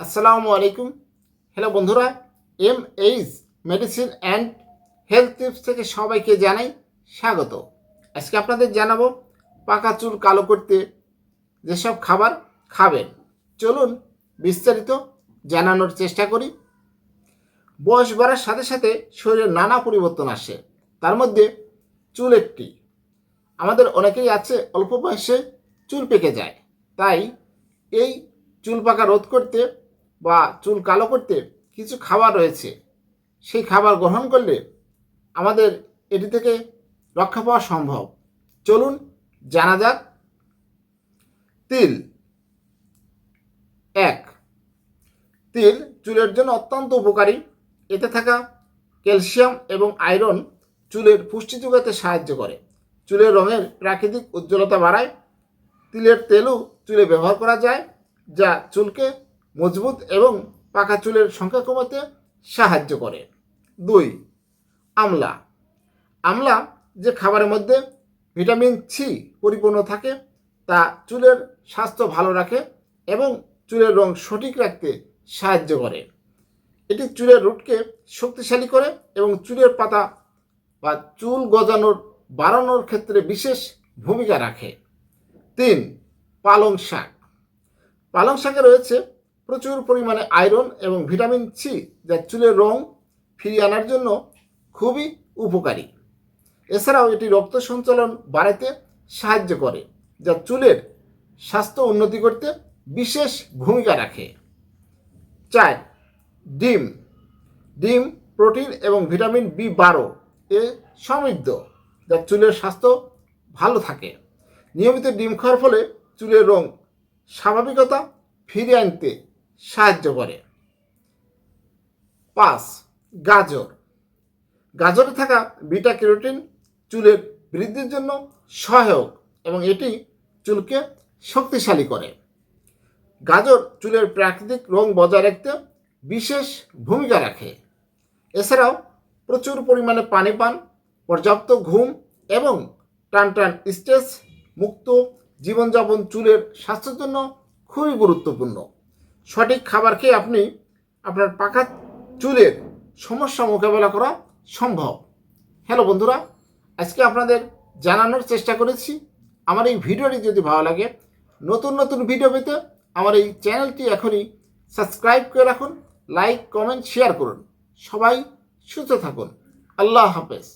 আসসালামু আলাইকুম। হ্যালো বন্ধুরা M H medicine and health tips থেকে সবাইকে জানাই স্বাগত। আজকে আপনাদের জানাব পাকা চুল কালো করতে যেসব খাবার খাবেন। চলুন বিস্তারিত জানানোর চেষ্টা করি। বয়স বাড়ার সাথে সাথে শরীরে নানা পরিবর্তন আসে। তার মধ্যে চুল একটি। আমাদের অনেকেই আছে, অল্প বয়সে চুল পেকে যায়। তাই এই চুল পাকা রোধ করতে বা চুল কালো করতে কিছু খাবার রয়েছে, সেই খাবার গ্রহণ করলে আমাদের এটি থেকে রক্ষা পাওয়া সম্ভব। চলুন জানা যাক। তিল। এক, তিল চুলের জন্য অত্যন্ত উপকারী। এতে থাকা ক্যালসিয়াম এবং আয়রন চুলের পুষ্টি যোগাতে সাহায্য করে। চুলের রঙের প্রাকৃতিক উজ্জ্বলতা বাড়ায়। তিলের তেলও চুলে ব্যবহার করা যায়, যা চুলকে মজবুত এবং পাকা চুলের সংখ্যা কমাতে সাহায্য করে। দুই, আমলা। আমলা যে খাবারের মধ্যে ভিটামিন সি পরিপূর্ণ থাকে, তা চুলের স্বাস্থ্য ভালো রাখে এবং চুলের রং সঠিক রাখতে সাহায্য করে। এটি চুলের রুটকে শক্তিশালী করে এবং চুলের পাতা বা চুল গজানোর, বাড়ানোর ক্ষেত্রে বিশেষ ভূমিকা রাখে। তিন, পালং শাক। পালং শাকে রয়েছে প্রচুর পরিমাণে আয়রন এবং ভিটামিন সি যা চুলের রং ফিরিয়ে আনার জন্য খুবই উপকারী। এছাড়াও এটি রক্ত সঞ্চালন বাড়াতে সাহায্য করে, যা চুলের স্বাস্থ্য উন্নতি করতে বিশেষ ভূমিকা রাখে। চার, ডিম। ডিম, প্রোটিন এবং ভিটামিন বি বারো এ সমৃদ্ধ, যা চুলের স্বাস্থ্য ভালো থাকে। নিয়মিত ডিম খাওয়ার ফলে চুলের রং স্বাভাবিকতা ফিরিয়ে আনতে সাহায্য করে। পাঁচ, গাজর। গাজরে থাকা বিটা ক্যারোটিন চুলের বৃদ্ধির জন্য সহায়ক এবং এটি চুলকে শক্তিশালী করে। গাজর চুলের প্রাকৃতিক রং বজায় রাখতে বিশেষ ভূমিকা রাখে। এছাড়াও প্রচুর পরিমাণে পানি পান, পর্যাপ্ত ঘুম এবং টান টান স্ট্রেস মুক্ত জীবনযাপন চুলের স্বাস্থ্যের জন্য খুবই গুরুত্বপূর্ণ। সঠিক খাবার খেয়ে আপনি আপনার পাকা চুলের সমস্যা মোকাবেলা করা সম্ভব। হ্যালো বন্ধুরা, আজকে আপনাদের জানানোর চেষ্টা করেছি। আমার এই ভিডিওটি যদি ভালো লাগে, নতুন নতুন ভিডিও পেতে আমার এই চ্যানেলটি এখনই সাবস্ক্রাইব করে রাখুন, লাইক, কমেন্ট, শেয়ার করুন। সবাই সুস্থ থাকুন। আল্লাহ হাফেজ।